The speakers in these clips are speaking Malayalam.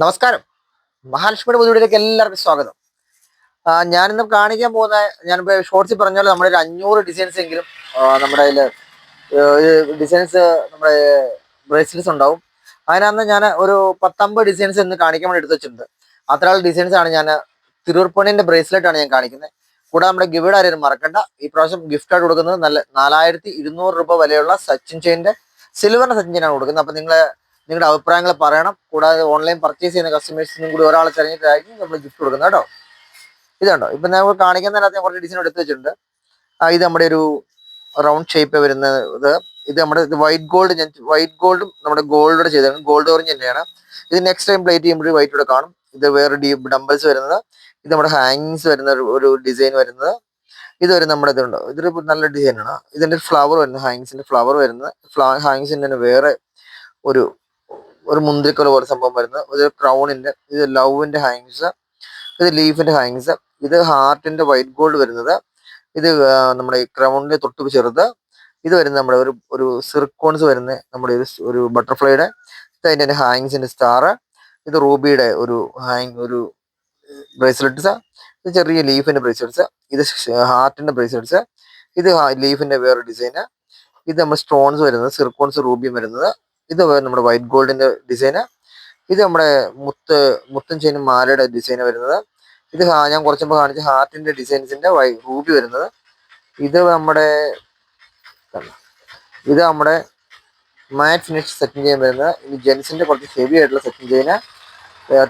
നമസ്കാരം. മഹാലക്ഷ്മിയുടെ പുതുവിലേക്ക് എല്ലാവർക്കും സ്വാഗതം. ഞാനിന്ന് കാണിക്കാൻ പോകുന്ന ഞാൻ ഷോർട്സിൽ പറഞ്ഞ പോലെ നമ്മുടെ ഒരു അഞ്ഞൂറ് ഡിസൈൻസ് എങ്കിലും നമ്മുടെ അതിൽ ഡിസൈൻസ് നമ്മുടെ ബ്രേസ്ലെറ്റ്സ് ഉണ്ടാവും. അതിനകത്ത് ഞാൻ ഒരു പത്തമ്പത് ഡിസൈൻസ് ഇന്ന് കാണിക്കാൻ വേണ്ടി എടുത്തു വെച്ചിട്ടുണ്ട്. അത്രയുള്ള ഡിസൈൻസ് ആണ് ഞാൻ തിരുവർപ്പണിന്റെ ബ്രേസ്ലെറ്റ് ആണ് ഞാൻ കാണിക്കുന്നത്. കൂടാതെ നമ്മുടെ ഗിഫ്റ്റ് ആരും മറക്കണ്ട. ഈ പ്രാവശ്യം ഗിഫ്റ്റ് ആയിട്ട് കൊടുക്കുന്നത് നല്ല നാലായിരത്തി ഇരുന്നൂറ് രൂപ വിലയുള്ള സച്ചിൻ ചെയിന്റെ സിൽവറിന്റെ സച്ചിൻ ചെയിനാണ് കൊടുക്കുന്നത്. അപ്പം നിങ്ങളെ നിങ്ങളുടെ അഭിപ്രായങ്ങൾ പറയണം. കൂടാതെ ഓൺലൈൻ പർച്ചേസ് ചെയ്യുന്ന കസ്റ്റമേഴ്സിനും കൂടി ഒരാളെ തിരഞ്ഞിട്ടായിരിക്കും നമ്മൾ ഗിഫ്റ്റ് കൊടുക്കുന്നത് കേട്ടോ. ഇതുണ്ടോ ഇപ്പം നമ്മൾ കാണിക്കുന്നതിനകത്ത് കുറച്ച് ഡിസൈൻ എടുത്ത് വെച്ചിട്ടുണ്ട്. ഇത് നമ്മുടെ ഒരു റൗണ്ട് ഷേപ്പ് വരുന്നത് ഇത്. നമ്മുടെ വൈറ്റ് ഗോൾഡ് ഞാൻ വൈറ്റ് ഗോൾഡും നമ്മുടെ ഗോൾഡോടെ ചെയ്തതാണ് ഗോൾഡ് ഓറഞ്ച് തന്നെയാണ്. ഇത് നെക്സ്റ്റ് ടൈം പ്ലേറ്റ് ചെയ്യുമ്പോൾ വൈറ്റ് കൂടെ കാണും. ഇത് വേറെ ഡീ ഡംബിൾസ് വരുന്നത്. ഇത് നമ്മുടെ ഹാങ്ങിങ്സ് വരുന്ന ഒരു- ഡിസൈൻ വരുന്നത്. ഇത് വരെ നമ്മുടെ ഇതുണ്ട് ഇതൊരു നല്ല ഡിസൈനാണ് ഇതിന്റെ ഫ്ലവർ വരുന്നത് ഹാങ്ങിങ്സിന്റെ ഫ്ലവർ വരുന്നത്. ഹാങ്ങിങ്സിന്റെ തന്നെ വേറെ ഒരു ഒരു മുന്തിരിക്കൊല പോലെ സംഭവം വരുന്നത്. ഇത് ക്രൗണിന്റെ ഇത് ലവിന്റെ ഹാങ്സ് ഇത് ലീഫിന്റെ ഹാങ്സ് ഇത് ഹാർട്ടിന്റെ വൈറ്റ് ഗോൾഡ് വരുന്നത്. ഇത് നമ്മുടെ ഈ ക്രൗണിന്റെ തൊട്ട് ചെറുത്. ഇത് വരുന്നത് നമ്മുടെ ഒരു ഒരു സിർക്കോൺസ് വരുന്ന നമ്മുടെ ഒരു ബട്ടർഫ്ലൈയുടെ ഇത് ഹാങ്സിന്റെ സ്റ്റാർ ഇത് റൂബിയുടെ ഒരു ഹാങ് ഒരു ബ്രേസ്ലെറ്റ്സ് ഇത് ചെറിയ ലീഫിന്റെ ബ്രേസ്ലെറ്റ്സ് ഇത് ഹാർട്ടിന്റെ ബ്രേസ്ലെറ്റ്സ് ഇത് ലീഫിന്റെ വേറെ ഡിസൈന് ഇത് നമ്മൾ സ്റ്റോൺസ് വരുന്നത് സിർക്കോൺസ് റൂബിയും വരുന്നത്. ഇത് നമ്മുടെ വൈറ്റ് ഗോൾഡിന്റെ ഡിസൈന് ഇത് നമ്മുടെ മുത്ത് മുത്തും ചെയിനും മാലയുടെ ഡിസൈൻ വരുന്നത്. ഇത് ഞാൻ കുറച്ച് മുമ്പ് കാണിച്ച ഹാർട്ടിന്റെ ഡിസൈൻസിന്റെ വൈ റൂബി വരുന്നത്. ഇത് നമ്മുടെ ഇത് നമ്മുടെ മാറ്റ് ഫിനിഷ് സെറ്റിംഗ് ചെയ്യാൻ വരുന്നത്. ഇത് ജെൻസിന്റെ കുറച്ച് ഹെവി ആയിട്ടുള്ള സെറ്റിംഗ് ചെയ്യുന്ന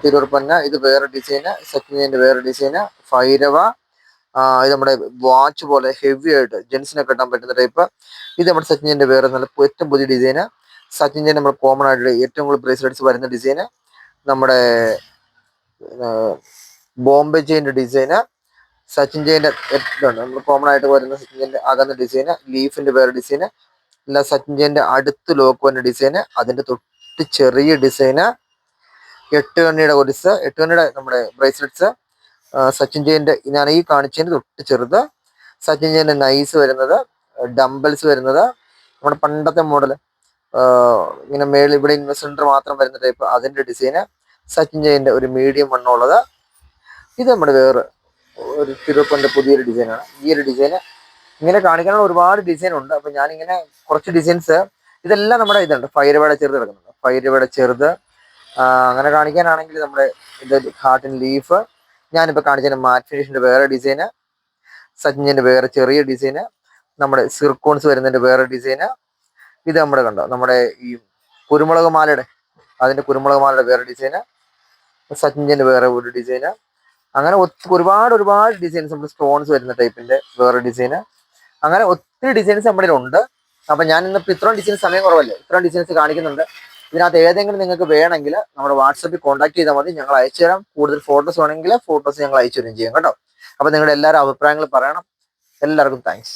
തിരുവർപ്പന്ന ഇത് വേറെ ഡിസൈന് സെറ്റിംഗ് ചെയ്യുന്ന വേറെ ഡിസൈന് ഫൈരവ ഇത് നമ്മുടെ വാച്ച് പോലെ ഹെവി ആയിട്ട് ജെൻസിനൊക്കെ ഇടാൻ പറ്റുന്ന ടൈപ്പ് ഇത് നമ്മുടെ സച്ചിന്റെ വേറെ നല്ല ഏറ്റവും പുതിയ ഡിസൈന് സച്ചിന്റെ നമ്മൾ കോമൺ ആയിട്ട് ഏറ്റവും കൂടുതൽ ബ്രേസ്ലെറ്റ്സ് വരുന്ന ഡിസൈന് നമ്മുടെ ബോംബെ ചെയിന്റെ ഡിസൈന് സച്ചിൻ ജെയിന്റെ ഇതുണ്ട്. നമ്മൾ കോമൺ ആയിട്ട് വരുന്ന സച്ചിൻ ജെയിന്റെ അകന്ന ഡിസൈന് ലീഫിന്റെ വേറെ ഡിസൈന് അല്ല സച്ചിൻ ജെയിന്റെ അടുത്ത് ലോക്ക് വരുന്ന ഡിസൈന് അതിന്റെ തൊട്ട് ചെറിയ ഡിസൈന് എട്ട് കണ്ണിയുടെ ഒരിസ് എട്ട് കണ്ണിയുടെ നമ്മുടെ ബ്രേസ്ലെറ്റ്സ് സച്ചിൻ ജെയിന്റെ ഞാൻ ഈ കാണിച്ചതിന് തൊട്ട് ചെറുത്. സച്ചിൻ ജെയിന്റെ നൈസ് വരുന്നത് ഡംബൽസ് വരുന്നത്. നമ്മുടെ പണ്ടത്തെ മോഡൽ ഇങ്ങനെ മേളിൽ ഇവിടെ ഇൻവെസ്റ്റർ മാത്രം വരുന്ന ടൈപ്പ് അതിന്റെ ഡിസൈന് സച്ചിൻ ജയിന്റെ ഒരു മീഡിയം വണ്ണുള്ളത് ഇത് നമ്മുടെ വേറെ ഒരു തിരുവപ്പന്റെ പുതിയൊരു ഡിസൈനാണ് ഈ ഒരു ഡിസൈന് ഇങ്ങനെ കാണിക്കാനുള്ള ഒരുപാട് ഡിസൈൻ ഉണ്ട്. അപ്പൊ ഞാനിങ്ങനെ കുറച്ച് ഡിസൈൻസ് ഇതെല്ലാം നമ്മുടെ ഇതുണ്ട്. ഫൈരവയുടെ ചെറുത് കിടക്കുന്നുണ്ട്. ഫൈരവയുടെ ചെറുത്. ആ, അങ്ങനെ കാണിക്കാനാണെങ്കിൽ നമ്മുടെ ഇത് ഹാർട്ടിൻ ലീഫ് ഞാനിപ്പോൾ കാണിച്ചതിന് മാറ്റ് ഫിനിഷിന്റെ വേറെ ഡിസൈന് സച്ചിന്റെ വേറെ ചെറിയ ഡിസൈന് നമ്മുടെ സിർക്കോൺസ് വരുന്നതിന്റെ വേറെ ഡിസൈന് ഇത് നമ്മുടെ കണ്ടോ? നമ്മുടെ ഈ കുരുമുളക് മാലയുടെ അതിന്റെ കുരുമുളക് മാലയുടെ വേറെ ഡിസൈന് സച്ചിന്റെ വേറെ ഒരു ഡിസൈന് അങ്ങനെ ഒരുപാട് ഒരുപാട് ഡിസൈൻസ് നമ്മുടെ സ്റ്റോൺസ് വരുന്ന ടൈപ്പിന്റെ വേറെ ഡിസൈന് അങ്ങനെ ഒത്തിരി ഡിസൈൻസ് നമ്മുടെ ഉണ്ട്. അപ്പൊ ഞാൻ ഇന്ന് ഇത്രയും ഡിസൈൻസ് സമയം കുറവല്ലേ? ഇത്രയും ഡിസൈൻസ് കാണിക്കുന്നുണ്ട്. ഇതിനകത്ത് ഏതെങ്കിലും നിങ്ങൾക്ക് വേണമെങ്കിൽ നമ്മുടെ വാട്സപ്പിൽ കോൺടാക്ട് ചെയ്താൽ മതി. ഞങ്ങൾ അയച്ചു തരാം. കൂടുതൽ ഫോട്ടോസ് വേണമെങ്കിൽ ഫോട്ടോസ് ഞങ്ങൾ അയച്ചു തരും ചെയ്യാം കേട്ടോ. അപ്പൊ നിങ്ങളുടെ എല്ലാവരും അഭിപ്രായങ്ങൾ പറയണം. എല്ലാവർക്കും താങ്ക്സ്